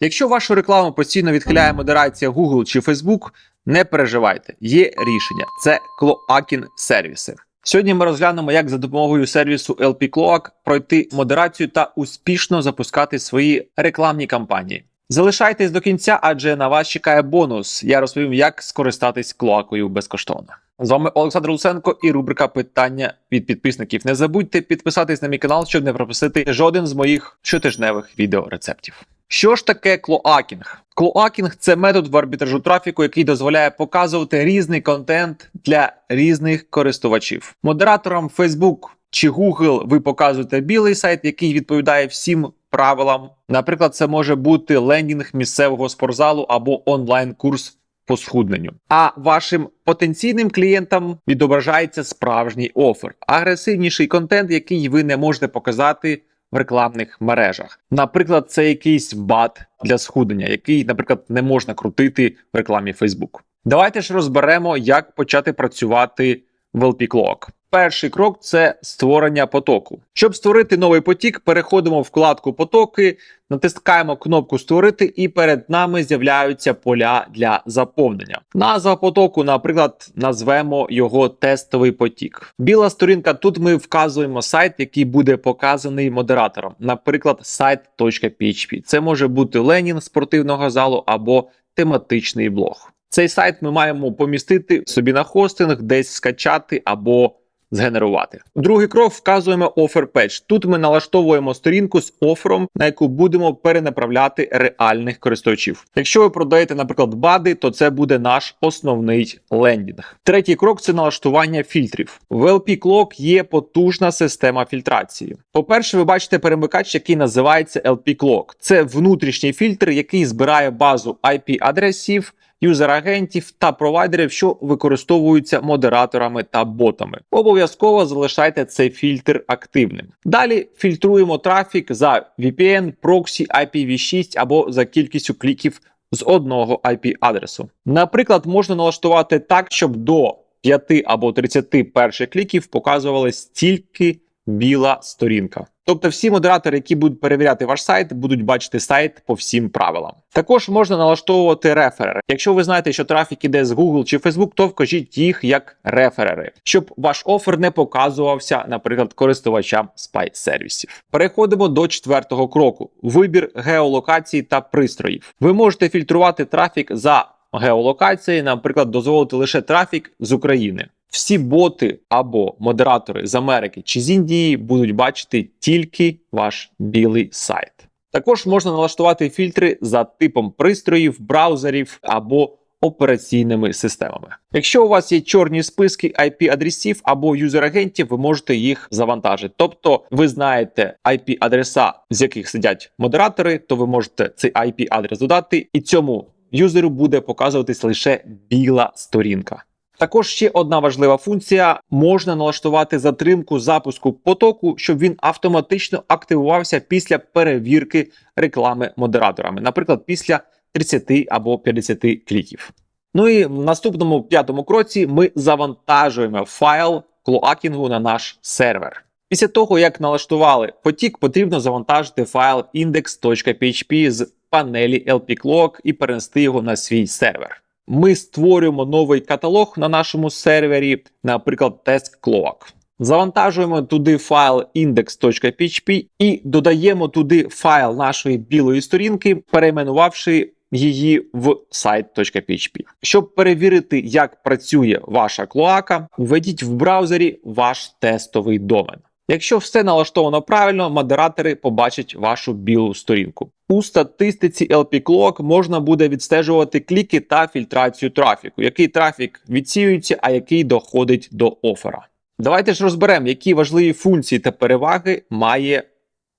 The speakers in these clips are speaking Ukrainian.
Якщо вашу рекламу постійно відхиляє модерація Google чи Facebook, не переживайте, є рішення. Це Cloakin сервіси. Сьогодні ми розглянемо, як за допомогою сервісу LP Cloak пройти модерацію та успішно запускати свої рекламні кампанії. Залишайтесь до кінця, адже на вас чекає бонус. Я розповім, як скористатись клоакою безкоштовно. З вами Олександр Луценко і рубрика питання від підписників. Не забудьте підписатись на мій канал, щоб не пропустити жоден з моїх щотижневих відеорецептів. Що ж таке клоакінг? Клоакінг це метод в арбітражу трафіку, який дозволяє показувати різний контент для різних користувачів. Модераторам Facebook чи Google ви показуєте білий сайт, який відповідає всім правилам. Наприклад, це може бути лендінг місцевого спортзалу або онлайн-курс по схудненню. А вашим потенційним клієнтам відображається справжній офер, агресивніший контент, який ви не можете показати в рекламних мережах. Наприклад, це якийсь бат для схуднення, який, наприклад, не можна крутити в рекламі Facebook. Давайте ж розберемо, як почати працювати в LP Cloak. Перший крок це створення потоку. Щоб створити новий потік, переходимо в вкладку Потоки, натискаємо кнопку Створити, і перед нами з'являються поля для заповнення. Назва потоку, наприклад, назвемо його тестовий потік. Біла сторінка. Тут ми вказуємо сайт, який буде показаний модератором, наприклад, сайт.php. Це може бути ленінг спортивного залу або тематичний блог. Цей сайт ми маємо помістити собі на хостинг, десь скачати або згенерувати. Другий крок вказуємо offer page. Тут ми налаштовуємо сторінку з офером, на яку будемо перенаправляти реальних користувачів. Якщо ви продаєте, наприклад, бади, то це буде наш основний лендінг. Третій крок це налаштування фільтрів. В LP Clock є потужна система фільтрації. По-перше, ви бачите перемикач, який називається LP Clock. Це внутрішній фільтр, який збирає базу IP-адресів юзер-агентів та провайдерів, що використовуються модераторами та ботами. Обов'язково залишайте цей фільтр активним. Далі фільтруємо трафік за VPN, проксі, IPv6 або за кількістю кліків з одного IP-адресу. Наприклад, можна налаштувати так, щоб до 5 або 30 перших кліків показувалась тільки біла сторінка. Тобто всі модератори, які будуть перевіряти ваш сайт, будуть бачити сайт по всім правилам. Також можна налаштовувати реферери. Якщо ви знаєте, що трафік іде з Google чи Facebook, то вкажіть їх як реферери, щоб ваш офер не показувався, наприклад, користувачам спай сервісів. Переходимо до четвертого кроку: вибір геолокації та пристроїв. Ви можете фільтрувати трафік за геолокації, наприклад, дозволити лише трафік з України. Всі боти або модератори з Америки чи з Індії будуть бачити тільки ваш білий сайт. Також можна налаштувати фільтри за типом пристроїв, браузерів або операційними системами. Якщо у вас є чорні списки IP-адресів або юзер-агентів, ви можете їх завантажити. Тобто, ви знаєте IP-адреса, з яких сидять модератори, то ви можете цей IP-адрес додати, і цьому юзеру буде показуватись лише біла сторінка. Також ще одна важлива функція: можна налаштувати затримку запуску потоку, щоб він автоматично активувався після перевірки реклами модераторами, наприклад, після 30 або 50 кліків. Ну і в наступному п'ятому кроці ми завантажуємо файл клоакінгу на наш сервер. Після того, як налаштували потік, потрібно завантажити файл index.php з панелі LP-Clock і перенести його на свій сервер. Ми створюємо новий каталог на нашому сервері, наприклад, Test Cloak. Завантажуємо туди файл index.php і додаємо туди файл нашої білої сторінки, перейменувавши її в site.php. Щоб перевірити, як працює ваша клоака, введіть в браузері ваш тестовий домен. Якщо все налаштовано правильно, модератори побачать вашу білу сторінку. У статистиці LP Clock можна буде відстежувати кліки та фільтрацію трафіку, який трафік відсіюється, а який доходить до офера. Давайте ж розберемо, які важливі функції та переваги має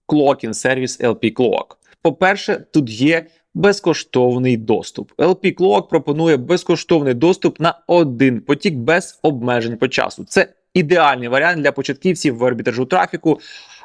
Clocking сервіс LP Clock. По-перше, тут є безкоштовний доступ. LP Clock пропонує безкоштовний доступ на один потік без обмежень по часу. Це ідеальний варіант для початківців в арбітражу трафіку,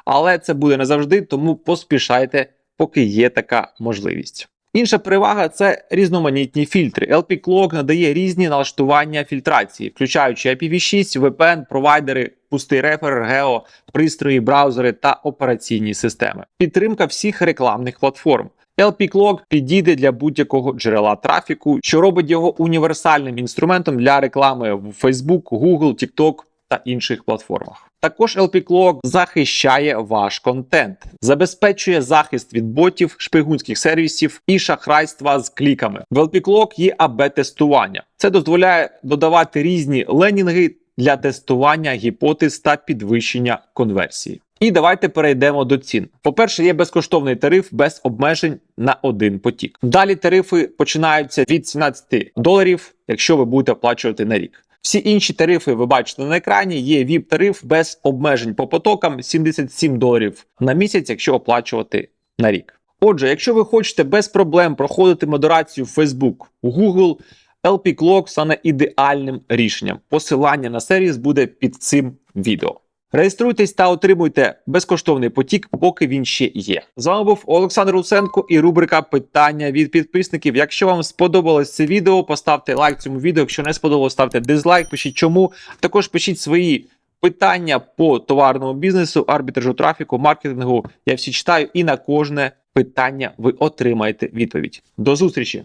але це буде не завжди, тому поспішайте, поки є така можливість. Інша перевага це різноманітні фільтри. LP Clock надає різні налаштування фільтрації, включаючи IPv6, VPN, провайдери, пустий рефер, гео, пристрої, браузери та операційні системи. Підтримка всіх рекламних платформ. LP Clock підійде для будь-якого джерела трафіку, що робить його універсальним інструментом для реклами в Facebook, Google, TikTok та інших платформах. Також LP Clock захищає ваш контент, забезпечує захист від ботів, шпигунських сервісів і шахрайства з кліками. В LP Clock є АБ-тестування. Це дозволяє додавати різні ленінги для тестування гіпотез та підвищення конверсії. І давайте перейдемо до цін. По-перше, є безкоштовний тариф без обмежень на один потік. Далі тарифи починаються від 17 доларів, якщо ви будете оплачувати на рік. Всі інші тарифи ви бачите на екрані. Є vip тариф без обмежень по потокам 77 доларів на місяць, якщо оплачувати на рік. Отже, якщо ви хочете без проблем проходити модерацію в Facebook, Google, LP Clock стане ідеальним рішенням. Посилання на сервіс буде під цим відео. Реєструйтесь та отримуйте безкоштовний потік, поки він ще є. З вами був Олександр Луценко і рубрика Питання від підписників. Якщо вам сподобалось це відео, поставте лайк цьому відео. Якщо не сподобалось, ставте дизлайк, пишіть чому. Також пишіть свої питання по товарному бізнесу, арбітражу трафіку, маркетингу. Я всі читаю, і на кожне питання ви отримаєте відповідь. До зустрічі!